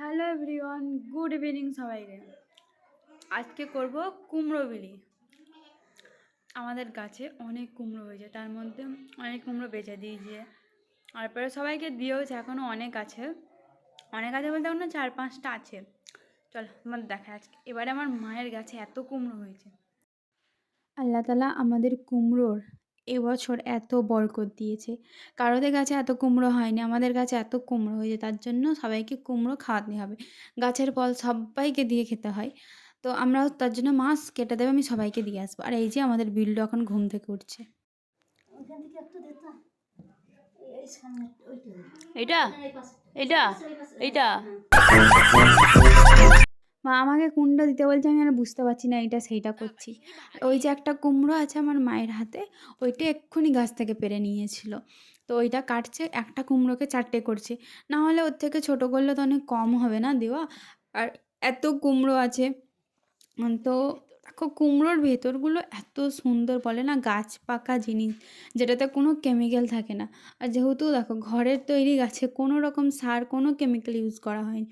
Hello everyone, good evening সবাইকে। আজকে করব কুমড়ো বিলি। আমাদের গাছে অনেক কুমড়ো হয়েছে, তার মধ্যে অনেক কুমড়ো বেঁচে দিয়েছে। তারপরে সবাইকে দিয়েওছে এখনও অনেক আছে। অনেক আছে বলতে এখনও চার পাঁচটা আছে। চল আমার দেখা আজকে। এবারে আমার মায়ের গাছে এত কুমড়ো হয়েছে। আল্লাহ তালা আমাদের কুমড়োর এবছর এত বরকত দিয়েছে। কারোদের গাছে এত কুমড়ো হয়নি আমাদের গাছে এত কুমড়ো হয়েছে তার জন্য সবাইকে কুমড়ো খাওয়াতে হবে। গাছের ফল সবাইকে দিয়ে খেতে হয়। তো আমরাও তার জন্য মাছ কেটে দেবে আমি সবাইকে দিয়ে আসব। আর এই যে আমাদের বিল্ডু এখন ঘুম থেকে উঠছে। ওইখান থেকে একটু দে তো। এই সামনে ওইটা। দে। এটা এটা এইটা? মা আমাকে কোনটা দিতে বলছে আমি আর বুঝতে পারছি না, এইটা সেইটা করছি। ওই যে একটা কুমড়ো আছে আমার মায়ের হাতে, ওইটা এক্ষুনি গাছ থেকে পেরে নিয়েছিল। তো ওইটা কাটছে, একটা কুমড়োকে চারটে করছে। না হলে ওর থেকে ছোটো করলে তো অনেক কম হবে না দেওয়া? আর এত কুমড়ো আছে তো দেখো কুমড়োর ভেতরগুলো এত সুন্দর বলে না, গাছ পাকা জিনিস, যেটাতে কোনো কেমিক্যাল থাকে না। আর যেহেতু দেখো ঘরের তৈরি গাছে কোনো রকম সার, কোনো কেমিক্যাল ইউজ করা হয়নি।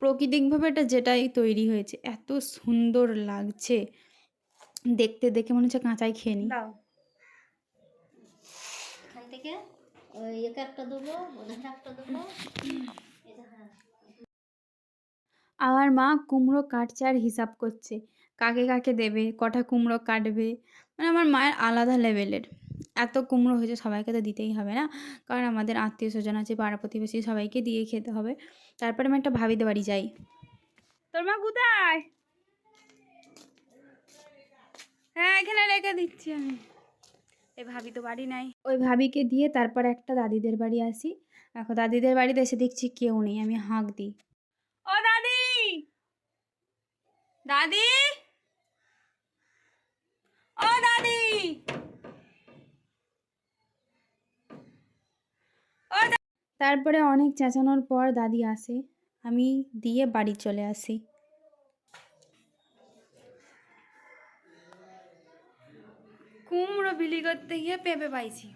প্রাকৃতিকভাবে এটা যেটাই তৈরি হয়েছে, এত সুন্দর লাগছে। দেখতে, দেখে মনে হচ্ছে কাঁচাই খেয়ে নি থেকে একটা দেবো একটা দেবো। আমার মা কুমড়ো কাটছে আর হিসাব করছে। কাকে কাকে দেবে? কটা কুমড়ো কাটবে? মানে আমার মায়ের আলাদা লেভেলের। এত কুমড়ো হয়েছে সবাইকে তো দিতেই হবে না? কারণ আমাদের আত্মীয় স্বজন আছে, পাড়া প্রতিবেশী, সবাইকে দিয়ে খেতে হবে। তারপরে আমি একটা ভাবিতে বাড়ি যাই। তোর মা কোথায়? হ্যাঁ এখানে রেখে দিচ্ছি আমি। এই ভাবি তো বাড়ি নাই। ওই ভাবিকে দিয়ে তারপর একটা দাদিদের বাড়ি আসি। এখন দাদিদের বাড়িতে এসে দেখছি কেউ নেই। আমি হাঁক দিই ও দাদি দাদি? ও দাদি! তারপরে অনেক চেঁচানোর পর দাদি আসে। আমি দিয়ে বাড়ি চলে আসি। কুমড়ো বিলি করতে গিয়ে পেঁপে পাইছি।